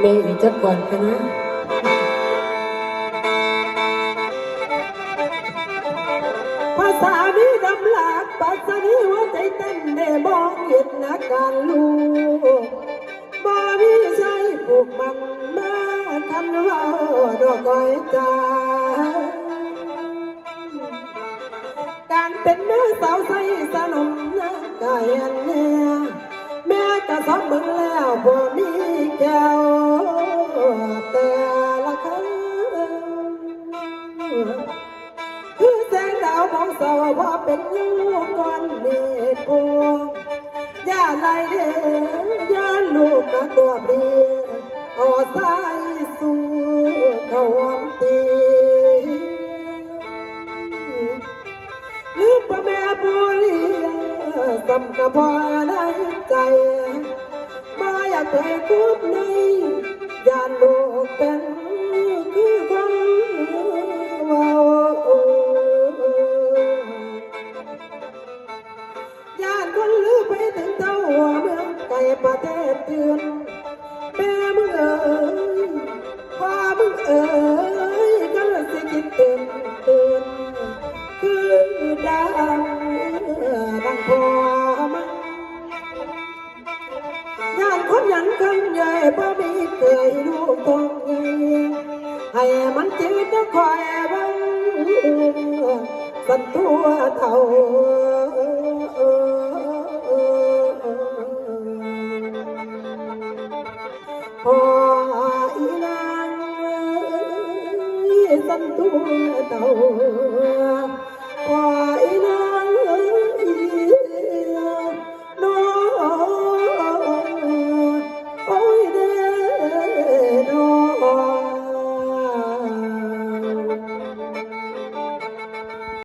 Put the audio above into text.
เมย์ให้จัดก่อนกันนะภาษานี้ดำหลากภาษานี้หัวใจเต้นได้มองเห็นอาการลูกบ่มีใจผูกมันมาทันว่าดอกก้อยจาการเป็นแม่สาวใสสนมนะกายอันเนี่ย คือแสงดาวของสาวว่าเป็นลูกก้อนเมฆพวงย่าไรเด้อย่าลูกกะตัวเบียเอาสายสู่เขาหอมตีลืมพ่อแม่บุรีสำกับพ่อในใจมาอยากไปคุบในย่านลูกเป็น ถึงเท่าหัวเมืองไกลประเทศเดือนแม่มึงเอ๋ยพ่อมึงเอ๋ยก็เลยสิคิดเตือนเตือนคือดังดังพ่อมันญาติคนหยังกันใหญ่บ่มีเคยรู้ตรงใหญ่ให้มันจืดก็คอยบังสันตัวเท่า พออี